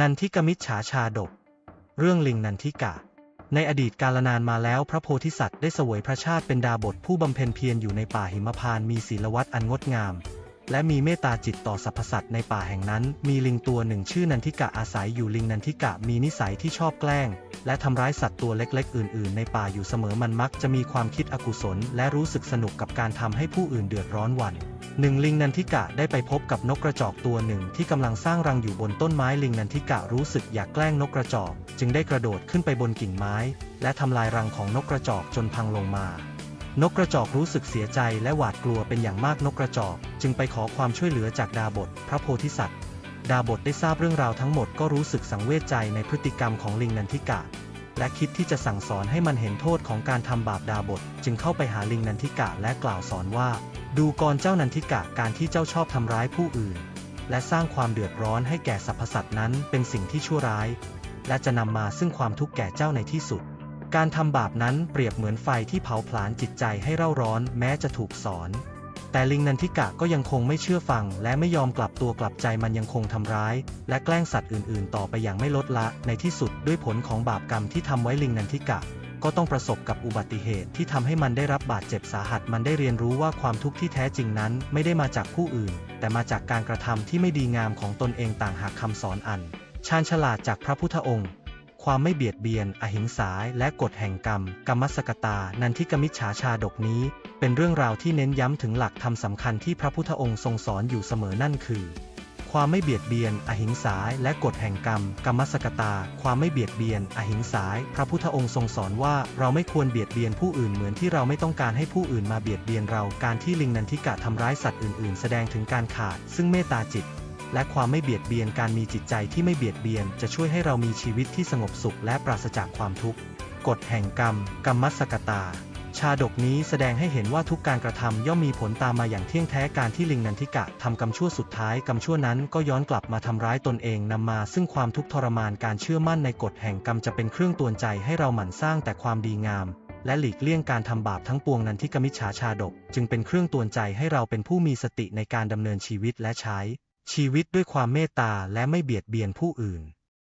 นันทิกมิจฉาชาดก เรื่องลิงนันทิกะ ในอดีตกาลนานมาแล้วพระโพธิสัตว์ได้เสวยพระชาติเป็นดาบทผู้บำเพ็ญเพียรอยู่ในป่าหิมพานต์มีศีลวัตอันงดงาม และมีเมตตาจิตต่อสรรพสัตว์ในป่าแห่งนั้น มีลิงตัวหนึ่งชื่อนันทิกะอาศัยอยู่ลิงนันทิกะมีนิสัยที่ชอบแกล้ง และทำร้ายสัตว์ตัวเล็ก ๆ อื่น ๆ ในป่าอยู่เสมอมันมักจะมีความคิดอกุศล และรู้สึกสนุกกับการทำให้ผู้อื่นเดือดร้อนวัน หนึ่งลิงนันทิกะได้ไปพบกับนกกระจอกตัวหนึ่งที่กำลังสร้างรังอยู่บนต้นไม้ลิงนันทิกะรู้สึกอยากแกล้งนกกระจอก จึงได้กระโดดขึ้นไปบนกิ่งไม้ และทำลายรังของนกกระจอกจนพังลงมา นกกระจอกรู้สึกเสียใจและหวาดกลัวเป็นอย่างมากนกกระจอก จึงไปขอความช่วยเหลือจากดาบท พระโพธิสัตว์ ดาบทได้ทราบเรื่องราวทั้งหมดก็รู้สึกสังเวชใจในพฤติกรรมของลิงนันทิกะ และคิดที่จะสั่งสอนให้มันเห็นโทษของการทำบาปดาบท จึงเข้าไปหาลิงนันทิกะและกล่าวสอนว่า ดูกรเจ้านันทิกะการที่เจ้าชอบทำร้ายผู้อื่น และสร้างความเดือดร้อนให้แก่สรรพสัตว์นั้นเป็นสิ่งที่ชั่วร้าย และจะนำมาซึ่งความทุกข์แก่เจ้าในที่สุด การทำบาปนั้นเปรียบเหมือนไฟที่เผาผลาญจิตใจให้เร่าร้อนแม้จะถูกสอน แต่ลิงนันทิกะก็ยังคงไม่เชื่อฟัง และไม่ยอมกลับตัวกลับใจมันยังคงทำร้าย และแกล้งสัตว์อื่นๆ ต่อไปอย่างไม่ลดละในที่สุดด้วยผลของบาปกรรมที่ทำไว้ลิงนันทิกะ ก็ต้องประสบกับอุบัติเหตุที่ทำให้มันได้รับบาดเจ็บสาหัสมันได้เรียนรู้ว่าความทุกข์ที่แท้จริงนั้นไม่ได้มาจากผู้อื่น แต่มาจากการกระทำที่ไม่ดีงามของตนเองต่างหากคำสอนอันชาญฉลาดจากพระพุทธองค์ ความไม่เบียดเบียน อหิงสาและกฎแห่งกรรม กรรมสกตา นันทิกมิจฉาชาดกนี้ เป็นเรื่องราวที่เน้นย้ำถึงหลักธรรมสำคัญที่พระพุทธองค์ทรงสอนอยู่เสมอนั่นคือ ความไม่เบียดเบียน อหิงสาและกฎแห่งกรรม กรรมสกตา ความไม่เบียดเบียน อหิงสาพระพุทธองค์ทรงสอนว่าเราไม่ควรเบียดเบียนผู้อื่นเหมือนที่เราไม่ต้องการให้ผู้อื่นมาเบียดเบียนเรา การที่ลิงนันทิกะทำร้ายสัตว์อื่น ๆ แสดงถึงการขาด ซึ่งเมตตาจิต และความไม่เบียดเบียนการมีจิตใจที่ไม่เบียดเบียน จะช่วยให้เรามีชีวิตที่สงบสุขและปราศจากความทุกข์กฎแห่งกรรม กรรมสกตา ชาดกนี้แสดงให้เห็นว่าทุกการกระทำย่อมมีผลตามมาอย่างเที่ยงแท้การที่ลิงนันทิกะทำกรรมชั่วสุดท้ายกรรมชั่วนั้นก็ย้อนกลับมาทำร้ายตนเองนำมาซึ่งความทุกข์ทรมานการเชื่อมั่นในกฎแห่งกรรมจะเป็นเครื่องตวนใจให้เราหมั่นสร้างแต่ความดีงาม และหลีกเลี่ยงการทำบาปทั้งปวงนันทิกมิจฉาชาดก จึงเป็นเครื่องตวนใจให้เราเป็นผู้มีสติในการดำเนินชีวิตและใช้ ชีวิตด้วยความเมตตาและไม่เบียดเบียนผู้อื่น